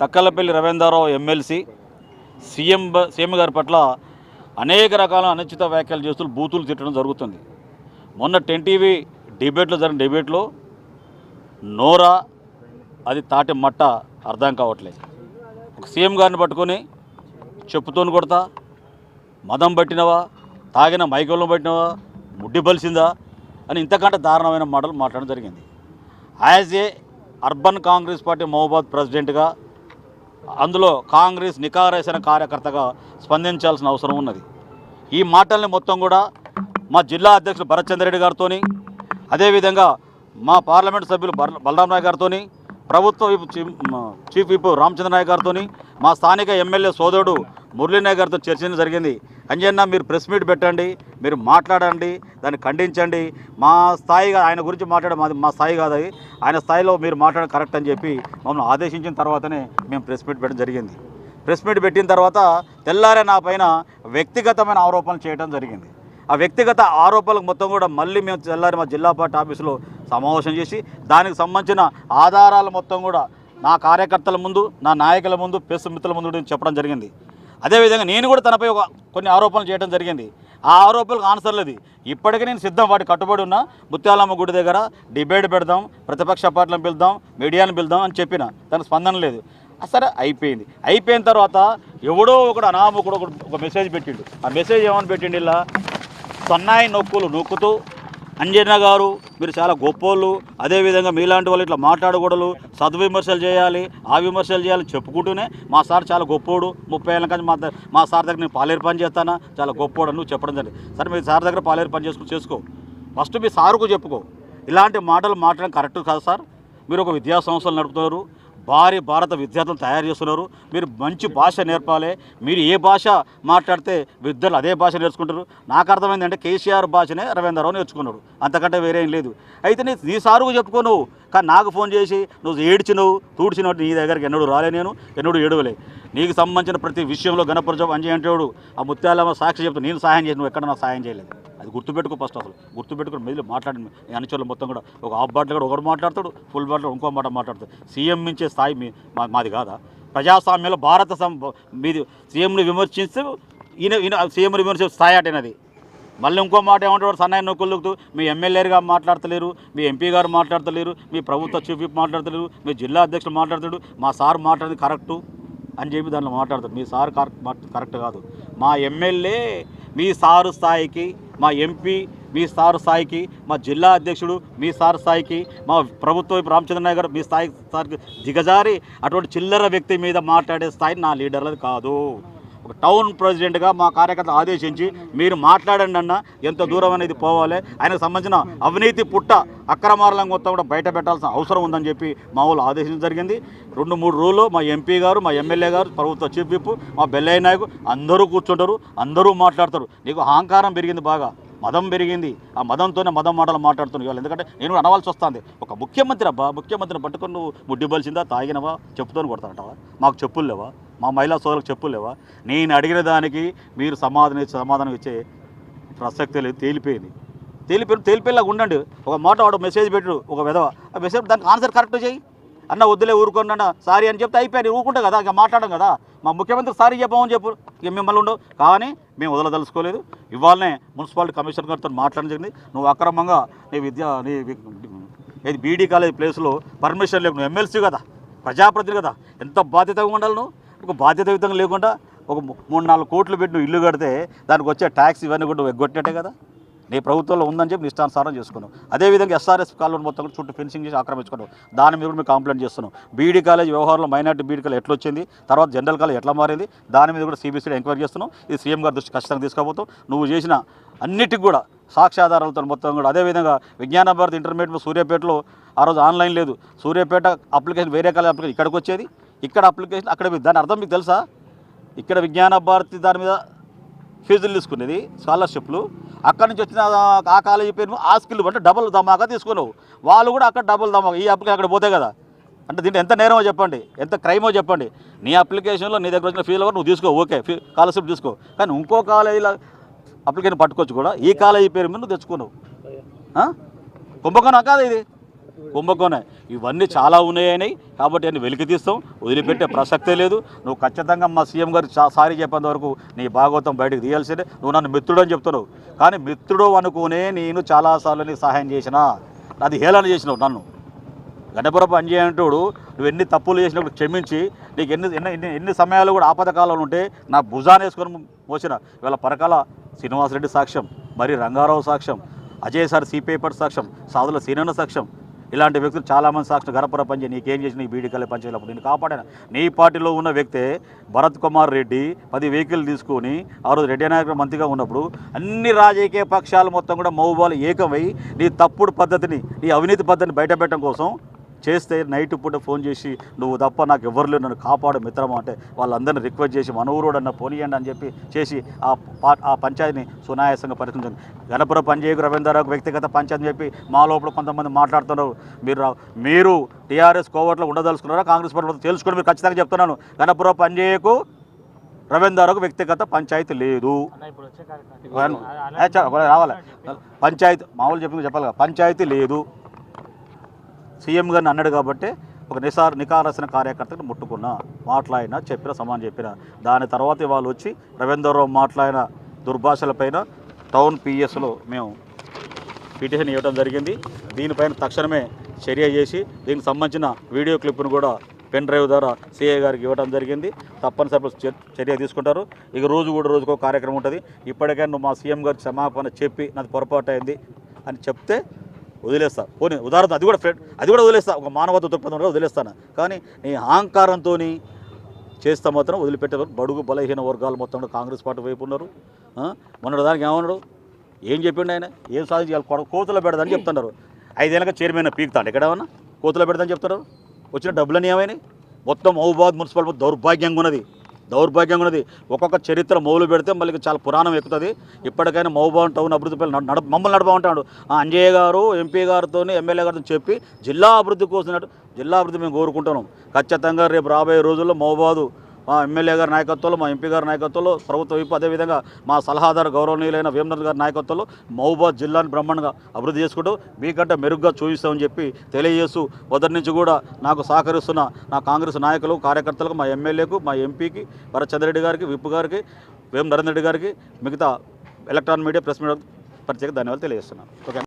Takkalapalli Ravindrarao MLC CM బ- CM గారి పట్ల అనేక రకాల అనుచిత వ్యాఖ్యలు చేస్తూ బూతులు తిట్టడం జరుగుతుంది. మొన్న టెన్ టీవీ డిబేట్లో జరిగిన డిబేట్లో నోరా అది తాటి మట్ట అర్థం కావట్లేదు ఒక సీఎం గారిని పట్టుకొని చెప్పుతోని కొడతా మదం పట్టినవా తాగిన మైకంలో పట్టినవా ముడ్డి బలిసిందా అని ఇంతకంటే దారుణమైన మాటలు మాట్లాడడం జరిగింది. As a urban Congress party Mahabad ప్రెసిడెంట్గా అందులో కాంగ్రెస్ నికారేసిన కార్యకర్తగా స్పందించాల్సిన అవసరం ఉన్నది. ఈ మాటల్ని మొత్తం కూడా మా జిల్లా అధ్యక్షులు భరత్ చంద్రెడ్డి గారితో అదేవిధంగా మా పార్లమెంట్ సభ్యులు బల- బలరాం నాయ్ గారితో ప్రభుత్వ chief chief whip Ramachandra Naik గారితో మా స్థానిక ఎమ్మెల్యే సోదరుడు మురళీనాయక్ గారితో చర్చించడం జరిగింది. అంజన్న మీరు ప్రెస్ మీట్ పెట్టండి మీరు మాట్లాడండి దాన్ని ఖండించండి. మా స్థాయిగా ఆయన గురించి మాట్లాడే మాది మా స్థాయి కాదు అది. ఆయన స్థాయిలో మీరు మాట్లాడడం కరెక్ట్ అని చెప్పి మమ్మల్ని ఆదేశించిన తర్వాతనే మేము ప్రెస్ మీట్ పెట్టడం జరిగింది. ప్రెస్ మీట్ పెట్టిన తర్వాత తెల్లారే నా పైన వ్యక్తిగతమైన ఆరోపణలు చేయడం జరిగింది. ఆ వ్యక్తిగత ఆరోపణలకు మొత్తం కూడా మళ్ళీ మేము తెల్లారి మా జిల్లా పార్టీ ఆఫీసులో సమావేశం చేసి దానికి సంబంధించిన ఆధారాలు మొత్తం కూడా నా కార్యకర్తల ముందు నా నాయకుల ముందు ప్రెస్ మిత్రుల ముందు కూడా చెప్పడం జరిగింది. అదేవిధంగా నేను కూడా తనపై ఒక కొన్ని ఆరోపణలు చేయడం జరిగింది. ఆ ఆరోపణలకు ఆన్సర్ లేదు. ఇప్పటికీ నేను సిద్ధం వాటి కట్టుబడి ఉన్నా ముత్యాలమ్మ గుడి దగ్గర డిబేట్ పెడదాం ప్రతిపక్ష పార్టీలను పిలుద్దాం మీడియాను పిలుద్దాం అని చెప్పిన దానికి స్పందన లేదు. సరే అయిపోయింది. అయిపోయిన తర్వాత ఎవడో ఒకడు అనామకుడు ఒక మెసేజ్ పెట్టిండు. ఆ మెసేజ్ ఏమని పెట్టిండు ఇలా? సన్నాయి నొక్కులు నొక్కుతూ అంజన్న గారు మీరు చాలా గొప్పోళ్ళు. అదేవిధంగా మీలాంటి వాళ్ళు ఇట్లా మాట్లాడకూడదు. సద్విమర్శలు చేయాలి ఆ విమర్శలు చేయాలి చెప్పుకుంటూనే మా సార్ చాలా గొప్పోడు. ముప్పై ఏళ్ళ కానీ మా మా సార్ దగ్గర నేను పాలేరు పని చేస్తానా? చాలా గొప్పోడు అని నువ్వు చెప్పడం జరిగింది. సరే మీ సార్ దగ్గర పాలేరు పని చేసుకుని చేసుకో. ఫస్ట్ మీ సారుకు చెప్పుకో. ఇలాంటి మాటలు మాట్లాడడం కరెక్ట్ కాదు సార్. మీరు ఒక విద్యా సంస్థలు నడుపుతున్నారు. భారీ భారత విద్యార్థులు తయారు చేస్తున్నారు. మీరు మంచి భాష నేర్పాలి. మీరు ఏ భాష మాట్లాడితే విద్యార్థులు అదే భాష నేర్చుకుంటారు. నాకు అర్థమైంది అంటే కేసీఆర్ భాషనే రవీంద్రరావు నేర్చుకున్నాడు అంతకంటే వేరేం లేదు. అయితే నీ నీ సారుకు చెప్పుకో నువ్వు. కానీ నాకు ఫోన్ చేసి నువ్వు ఏడ్చినవు తూడ్చినట్టు నీ దగ్గరికి ఎన్నడూ రాలే నేను ఎన్నడూ ఏడవలే. నీకు సంబంధించిన ప్రతి విషయంలో గణపరచం అంజయ్ అంటాడు ఆ ముత్యాలమ్మ సాక్షి చెప్తూ నేను సహాయం చేసి నువ్వు ఎక్కడ నాకు సహాయం చేయలేదు. అది గుర్తుపెట్టుకో ఫస్ట్ అసలు. గుర్తుపెట్టుకుని మెదిలి మాట్లాడండి నీ అనుచరులు మొత్తం కూడా. ఒక హాఫ్ బాటిల్ కూడా ఒకటి మాట్లాడతాడు ఫుల్ బాటిల్ ఇంకో మాట మాట్లాడతాడు. సీఎం మించే స్థాయి మీ మాది కాదా? ప్రజాస్వామ్యంలో భారత మీది సీఎంని విమర్శిస్తూ ఈయన ఈయన సీఎంని విమర్శించే స్థాయి అటేనది మళ్ళీ ఇంకో మాట ఏమంటాడు సన్నాయి నొక్కులుతూ మీ ఎమ్మెల్యేగా మాట్లాడతలేరు మీ ఎంపీ గారు మాట్లాడతలేరు మీ ప్రభుత్వ చీఫ్ మాట్లాడతలేరు మీ జిల్లా అధ్యక్షులు మాట్లాడతాడు మా సార్ మాట్లాడేది కరెక్టు అని చెప్పి దాంట్లో మాట్లాడతాడు. మీ సార్ కరెక్ట్ కరెక్ట్ కాదు. మా ఎమ్మెల్యే మీ సారు స్థాయికి మా ఎంపీ మీ సార్ స్థాయికి మా జిల్లా అధ్యక్షుడు మీ సార్ స్థాయికి మా ప్రభుత్వ రామచంద్ర నాయక్ గారు మీ స్థాయి స్థాయికి దిగజారి అటువంటి చిల్లర వ్యక్తి మీద మాట్లాడే స్థాయి నా లీడర్లది కాదు. ఒక టౌన్ ప్రెసిడెంట్గా మా కార్యకర్త ఆదేశించి మీరు మాట్లాడండి అన్న ఎంత దూరం అనేది పోవాలి. ఆయనకు సంబంధించిన అవినీతి పుట్ట అక్రమార్లం మొత్తం కూడా బయట పెట్టాల్సిన అవసరం ఉందని చెప్పి మా వాళ్ళు ఆదేశించడం జరిగింది. రెండు మూడు రోజులు మా ఎంపీ గారు మా ఎమ్మెల్యే గారు ప్రభుత్వ చీఫ్ విప్ మా బెల్లయ్య నాయకు అందరూ కూర్చుంటారు అందరూ మాట్లాడతారు. నీకు అహంకారం పెరిగింది బాగా. మదం పెరిగింది. ఆ మదంతోనే మదం మాటలు మాట్లాడుతున్నావు ఇవాళ. ఎందుకంటే నేను కూడా అనవలసి వస్తుంది. ఒక ముఖ్యమంత్రి అబ్బా ముఖ్యమంత్రిని పట్టుకొని నువ్వు ముడ్డిబలిసిందా తాగినవా చెప్పుతోని కొడతానంటావా మాకు చెప్పులు లేవా? మా మహిళా సోదరులకు చెప్పులు లేవా? నేను అడిగిన దానికి మీరు సమాధానం ఇచ్చే సమాధానం ఇచ్చే ప్రసక్తి లేదు తేలిపోయింది. తేలిపోయి తేలిపోయేలాగా ఉండండి. ఒక మాట వాడు మెసేజ్ పెట్టాడు ఒక విధవ. ఆ మెసేజ్ దానికి ఆన్సర్ కరెక్ట్ చేయి. అన్న వద్దులే ఊరుకోండి సారీ అని చెప్తే అయిపోయాను ఊరుకుంటా కదా ఇక మాట్లాడడం కదా. మా ముఖ్యమంత్రి సారీ చెప్పమని చెప్పు. ఇక మిమ్మల్ని ఉండవు. కానీ మేము వదలదలుచుకోలేదు ఇవాళనే మున్సిపాలిటీ కమిషనర్ గారితో మాట్లాడడం జరిగింది. నువ్వు అక్రమంగా నీ విద్య నీ ఏది బీడీ కాలేజ్ ప్లేస్లో పర్మిషన్ లేకుండా నువ్వు ఎమ్మెల్సీ కదా ప్రజాప్రతినిధి కదా ఎంత బాధ్యతగా ఉండాలి నువ్వు? ఒక బాధ్యతయుతంగా లేకుండా ఒక మూడు నాలుగు కోట్లు పెట్టి నువ్వు ఇల్లు కడితే దానికి వచ్చే ట్యాక్స్ ఇవన్నీ కూడా నువ్వు ఎగ్గొట్టినట్టే కదా. నీ ప్రభుత్వంలో ఉందని చెప్పి నిష్టానుసారం చేసుకున్నాం అదేవిధంగా ఎస్ఆర్ఎస్ కాలేజ్ మొత్తం కూడా చుట్టూ ఫెన్సింగ్ చేసి ఆక్రమించుకున్నాం దాని మీద కూడా మేము కంప్లైంట్ చేస్తున్నాం. బీడీ కాలేజ్ వ్యవహారంలో మైనార్టీ బీడీ కాలేజ్ ఎట్లా వచ్చింది తర్వాత జనరల్ కాలేజ్ ఎట్లా మారింది దాని మీద కూడా సిబిసిడి ఎంక్వైరీ చేస్తున్నాం. ఇది సీఎం గారి దృష్టి ఖచ్చితంగా తీసుకోబోతాం నువ్వు చేసిన అన్నిటికి కూడా సాక్ష్యాధారాలతో మొత్తం కూడా అదేవిధంగా విజ్ఞాన భారతి ఇంటర్మీడియట్ సూర్యాపేటలో ఆ రోజు ఆన్లైన్ లేదు. సూర్యాపేట అప్లికేషన్ వేరే కాలేజ్ అప్లికేషన్ ఇక్కడికి వచ్చేది. ఇక్కడ అప్లికేషన్ అక్కడ దాని అర్థం మీకు తెలుసా? ఇక్కడ విజ్ఞాన భారతి దాని మీద ఫీజులు తీసుకునేది స్కాలర్షిప్లు. అక్కడి నుంచి వచ్చిన ఆ కాలేజీ పేరు ఆ స్కిల్ అంటే డబుల్ ధమాకా తీసుకున్నావు. వాళ్ళు కూడా అక్కడ డబుల్ ధమాకా ఈ అప్లికేషన్ అక్కడ పోతే కదా. అంటే దీంట్లో ఎంత నేరమో చెప్పండి ఎంత క్రైమో చెప్పండి. నీ అప్లికేషన్లో నీ దగ్గర వచ్చిన ఫీజులు కూడా నువ్వు తీసుకో ఓకే ఫీ స్కాలర్షిప్ తీసుకో. కానీ ఇంకో కాలేజీలో అప్లికేషన్ పట్టుకోవచ్చు కూడా ఈ కాలేజీ పేరు మీద నువ్వు తెచ్చుకున్నావు. కుంభకోణం కాదు ఇది. కుంభకోణం. ఇవన్నీ చాలా ఉన్నాయని కాబట్టి అన్ని వెలికి తీస్తాం. వదిలిపెట్టే ప్రసక్తే లేదు. నువ్వు ఖచ్చితంగా మా సీఎం గారు చా- సారీ చెప్పేంత వరకు నీ భాగవతం బయటకు తీయాల్సిందే. నువ్వు నన్ను మిత్రుడు అని చెప్తున్నావు. కానీ మిత్రుడు అనుకునే నేను చాలాసార్లు నీకు సహాయం చేసిన. అది హేళన చేసినావు నన్ను. గణపురపు అంజేయంటుడు నువ్వు ఎన్ని తప్పులు చేసినప్పుడు క్షమించి నీకు ఎన్ని ఎన్ని ఎన్ని సమయాలు కూడా ఆపదకాలంలో ఉంటే నా భుజాన్ని వేసుకొని మోసిన. ఇవాళ పరకాల శ్రీనివాసరెడ్డి సాక్ష్యం మరి రంగారావు సాక్ష్యం అజయ్ సార్ సిపిఐ సాక్ష్యం సాధుల సీనన్న సాక్ష్యం ఇలాంటి వ్యక్తులు చాలామంది సాక్షి గరపర పంచి నీకేం చేసి నీ బీడీకల్లి పంచేటప్పుడు నేను కాపాడాను. నీ పార్టీలో ఉన్న వ్యక్తే భరత్ కుమార్ రెడ్డి పది వెహికల్ తీసుకొని ఆ రోజు రెడ్డి నాయకుడు మంత్రిగా ఉన్నప్పుడు అన్ని రాజకీయ పక్షాలు మొత్తం కూడా మౌబాలు ఏకమై నీ తప్పుడు పద్ధతిని నీ అవినీతి పద్ధతిని బయటపెట్టడం కోసం చేస్తే నైట్ పూట ఫోన్ చేసి నువ్వు తప్ప నాకు ఎవరు నన్ను కాపాడు మిత్రమా? అంటే వాళ్ళందరినీ రిక్వెస్ట్ చేసి మనవరోడు అన్న పోనీయండి అని చెప్పి చేసి ఆ పా ఆ పంచాయతీని సునాయాసంగా పరిష్కరించాను గణపుర పంచాయకు రవీంద్రరావు వ్యక్తిగత పంచాయతీ అని చెప్పి మా లోపల కొంతమంది మాట్లాడుతున్నారు. మీరు మీరు టీఆర్ఎస్ కోవట్లో ఉండదలుచుకున్నారా? కాంగ్రెస్ పార్టీ తెలుసుకొని మీరు ఖచ్చితంగా చెప్తున్నాను. గణపుర పంచాయకు రవీంద్రరావుకు వ్యక్తిగత పంచాయతీ లేదు. రావాలి? పంచాయతీ మామూలు చెప్పింది చెప్పాలి పంచాయతీ లేదు. సీఎం గారిని అన్నాడు కాబట్టి ఒక నిసార్ నికారసిన కార్యకర్తను ముట్టుకున్నా మాట్లాడినా చెప్పిన సమానం చెప్పిన. దాని తర్వాత వాళ్ళు వచ్చి రవీంద్రరావు మాట్లాడిన దుర్భాషలపైన టౌన్ పిఎస్లో మేము పిటిషన్ ఇవ్వడం జరిగింది. దీనిపైన తక్షణమే చర్య చేసి దీనికి సంబంధించిన వీడియో క్లిప్ను కూడా పెన్ డ్రైవ్ ద్వారా సీఏ గారికి ఇవ్వడం జరిగింది. తప్పనిసరి చర్య తీసుకుంటారు. ఇక రోజు కూడా రోజుకో కార్యక్రమం ఉంటుంది. ఇప్పటికైనా నువ్వు మా సీఎం గారు క్షమాపణ చెప్పి నాది పొరపాటు అయింది అని చెప్తే వదిలేస్తా. పోనీ ఉదాహరణ అది కూడా ఫ్రెండ్ అది కూడా వదిలేస్తా. ఒక మానవత దృక్పథంలో వదిలేస్తాను. కానీ నీ అహంకారంతో చేస్తా మాత్రం వదిలిపెట్టే బడుగు బలహీన వర్గాలు మొత్తం కాంగ్రెస్ పార్టీ వైపు ఉన్నారు. ఆ? మొన్నటి దానికి ఏమన్నాడు? ఏం చెప్పిండు ఆయన? ఏం సాధించాలి? కొ- పెడదని చెప్తున్నారు. ఐదేళ్ళకి చైర్మన్ పీకుతాడు. ఎక్కడేమన్నా? కోతులు పెడదని చెప్తారు వచ్చిన డబ్బులని ఏమైనాయి? మొత్తం మహబూబాద్ మున్సిపల్ దౌర్భాగ్యంగా ఉన్నది. దౌర్భాగ్యంగా ఉన్నది ఒక్కొక్క చరిత్ర మౌలు పెడితే మళ్ళీ చాలా పురాణం ఎక్కుతుంది. ఇప్పటికైనా మహబూబాద్ టౌన్ అభివృద్ధి పైన నడ మమ్మల్ని నడపమంటాడు ఆ అంజయ్య గారు ఎంపీ గారితో ఎమ్మెల్యే గారితో చెప్పి జిల్లా అభివృద్ధి కోసం జిల్లా అభివృద్ధి మేము కోరుకుంటున్నాం. ఖచ్చితంగా రేపు రాబోయే రోజుల్లో మహబూబాదు మా ఎమ్మెల్యే గారి నాయకత్వంలో మా ఎంపీ గారి నాయకత్వంలో ప్రభుత్వ వైపు అదేవిధంగా మా సలహాదారు గౌరవనీయులైన వేమనాథ్ గారి నాయకత్వంలో మహబూబాద్ జిల్లాను బ్రహ్మాండంగా అభివృద్ధి చేసుకుంటూ మీకంటే మెరుగ్గా చూపిస్తామని చెప్పి తెలియజేస్తూ మొదటి నుంచి కూడా నాకు సహకరిస్తున్న నా కాంగ్రెస్ నాయకులు కార్యకర్తలకు మా ఎమ్మెల్యేకు మా ఎంపీకి భరత్ గారికి విప్ గారికి వేమ నరేంద్ర రెడ్డి గారికి మిగతా ఎలక్ట్రానిక్ మీడియా ప్రెస్ మీడియా ప్రత్యేక ధన్యవాదాలు తెలియజేస్తున్నాను. ఓకే.